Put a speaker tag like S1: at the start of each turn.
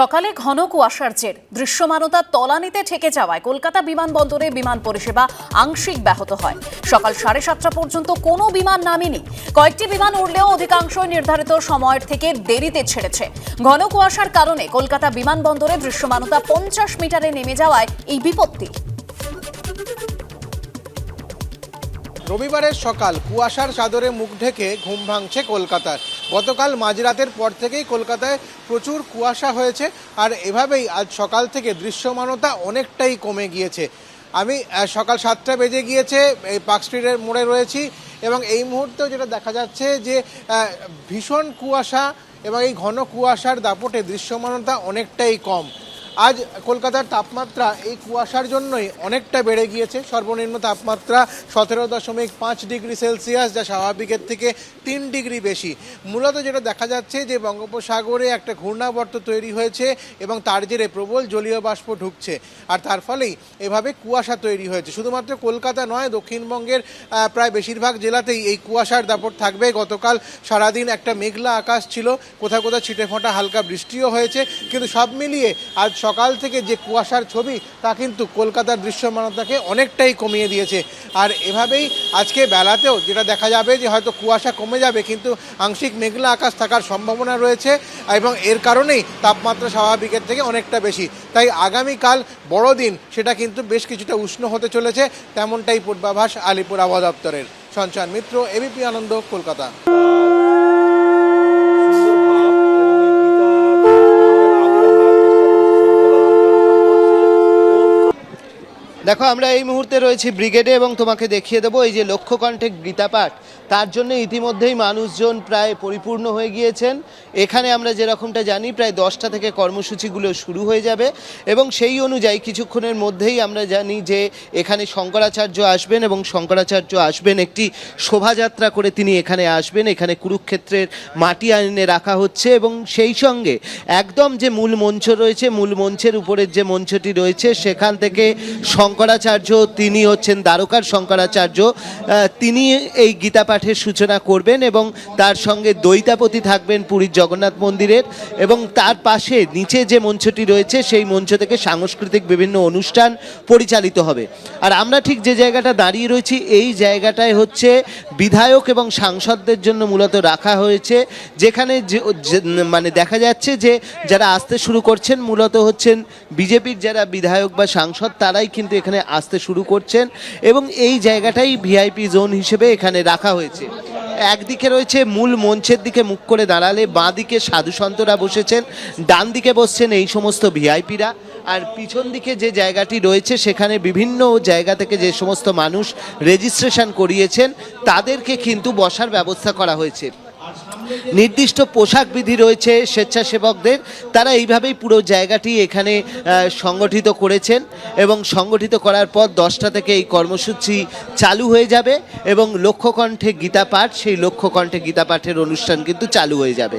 S1: সকালে ঘন কুয়াশার জের। দৃশ্যমানতা তলানিতে ঠেকে যাওয়ায় কলকাতা বিমানবন্দরে বিমান পরিষেবা আংশিক ব্যাহত হয়। সকাল সাড়ে সাতটা পর্যন্ত কোনো বিমান নামেনি। কয়েকটি বিমান উড়লেও অধিকাংশই নির্ধারিত সময়ের থেকে দেরিতে ছেড়েছে। ঘন কুয়াশার কারণে কলকাতা বিমানবন্দরে দৃশ্যমানতা পঞ্চাশ মিটারে নেমে যাওয়ায় এই বিপত্তি।
S2: রবিবারের সকাল কুয়াশার চাদরে মুখ ঢেকে ঘুম ভাঙছে কলকাতার। গতকাল মাঝরাতের পর থেকেই কলকাতায় প্রচুর কুয়াশা হয়েছে আর এভাবেই আজ সকাল থেকে দৃশ্যমানতা অনেকটাই কমে গিয়েছে। আমি সকাল সাতটা বেজে গিয়েছে, এই পার্ক স্ট্রিটের মোড়ে রয়েছি এবং এই মুহূর্তেও যেটা দেখা যাচ্ছে যে ভীষণ কুয়াশা এবং এই ঘন কুয়াশার দাপটে দৃশ্যমানতা অনেকটাই কম। আজ কলকাতার তাপমাত্রা এই কুয়াশার জন্যই অনেকটা বেড়ে গিয়েছে। সর্বনিম্ন তাপমাত্রা সতেরো দশমিক পাঁচ ডিগ্রি সেলসিয়াস, যা স্বাভাবিকের থেকে তিন ডিগ্রি বেশি। মূলত যেটা দেখা যাচ্ছে যে বঙ্গোপসাগরে একটা ঘূর্ণাবর্ত তৈরি হয়েছে এবং তার জেরে প্রবল জলীয় বাষ্প ঢুকছে। আর তার ফলেই এভাবে কুয়াশা তৈরি হয়েছে। শুধুমাত্র কলকাতা নয়, দক্ষিণবঙ্গের প্রায় বেশিরভাগ জেলাতেই এই কুয়াশার দাপট থাকবে। গতকাল সারাদিন একটা মেঘলা আকাশ ছিল। কোথাও কোথাও ছিটে ফোঁটা হালকা বৃষ্টিও হয়েছে। কিন্তু সব মিলিয়ে আজ থেকে যে কুয়াশার ছবি, তা কিন্তু কলকাতার দৃশ্যমানতাকে অনেকটাই কমিয়ে দিয়েছে। আর এভাবেই আজকে বেলাতেও যেটা দেখা যাবে যে হয়তো কুয়াশা কমে যাবে, কিন্তু আংশিক মেঘলা আকাশ থাকার সম্ভাবনা রয়েছে এবং এর কারণেই তাপমাত্রা স্বাভাবিকের থেকে অনেকটা বেশি। তাই আগামীকাল বড়দিন, সেটা কিন্তু বেশ কিছুটা উষ্ণ হতে চলেছে, তেমনটাই পূর্বাভাস আলিপুর আবহাওয়া দপ্তরের। সঞ্চয়ন মিত্র এবিপি আনন্দ, কলকাতা।
S3: দেখো, আমরা এই মুহূর্তে রয়েছি ব্রিগেডে এবং তোমাকে দেখিয়ে দেবো এই যে লক্ষ্যকণ্ঠে গীতাপাঠ তার জন্য ইতিমধ্যেই মানুষজন প্রায় পরিপূর্ণ হয়ে গিয়েছেন। এখানে আমরা যেরকমটা জানি, প্রায় দশটা থেকে কর্মসূচিগুলো শুরু হয়ে যাবে এবং সেই অনুযায়ী কিছুক্ষণের মধ্যেই আমরা জানি যে এখানে শঙ্করাচার্য আসবেন এবং শঙ্করাচার্য আসবেন একটি শোভাযাত্রা করে তিনি এখানে আসবেন। এখানে কুরুক্ষেত্রের মাটি আইনে রাখা হচ্ছে এবং সেই সঙ্গে একদম যে মূল মঞ্চ রয়েছে, মূল মঞ্চের উপরের যে মঞ্চটি রয়েছে, সেখান থেকে শঙ্করাচার্য, তিনি হচ্ছেন দ্বারকার শঙ্করাচার্য তিনি এই গীতা পাঠের সূচনা করবেন এবং তার সঙ্গে দৈতাপতি থাকবেন পুরীর জগন্নাথ মন্দিরের এবং তার পাশে নিচে যে মঞ্চটি রয়েছে, সেই মঞ্চ থেকে সাংস্কৃতিক বিভিন্ন অনুষ্ঠান পরিচালিত হবে। আর আমরা ঠিক যে জায়গাটা দাঁড়িয়ে রয়েছি, এই জায়গাটায় হচ্ছে বিধায়ক এবং সাংসদদের জন্য মূলত রাখা হয়েছে, যেখানে মানে দেখা যাচ্ছে যে, যারা আসতে শুরু করছেন, মূলত হচ্ছেন বিজেপির যারা বিধায়ক বা সাংসদ, তারাই কিন্তু এখানে আসতে শুরু করছেন এবং এই জায়গাটাই ভিআইপি জোন হিসেবে এখানে রাখা হয়েছে। একদিকে রয়েছে মূল মঞ্চের দিকে মুখ করে দাঁড়ালে বাঁ দিকে সাধু সন্তরা বসেছেন ডান দিকে বসছেন এই সমস্ত ভিআইপিরা। আর পিছন দিকে যে জায়গাটি রয়েছে, সেখানে বিভিন্ন জায়গা থেকে যে সমস্ত মানুষ রেজিস্ট্রেশন করিয়েছেন, তাদেরকে কিন্তু বসার ব্যবস্থা করা হয়েছে। নির্দিষ্ট পোশাক বিধি রয়েছে স্বেচ্ছাসেবকদের, তারা এইভাবেই পুরো জায়গাটি এখানে সংগঠিত করেছেন এবং সংগঠিত করার পর দশটা থেকে এই কর্মসূচি চালু হয়ে যাবে এবং লক্ষ্যকণ্ঠে গীতা পাঠ সেই লক্ষ্যকণ্ঠে গীতা পাঠের অনুষ্ঠান কিন্তু চালু হয়ে যাবে।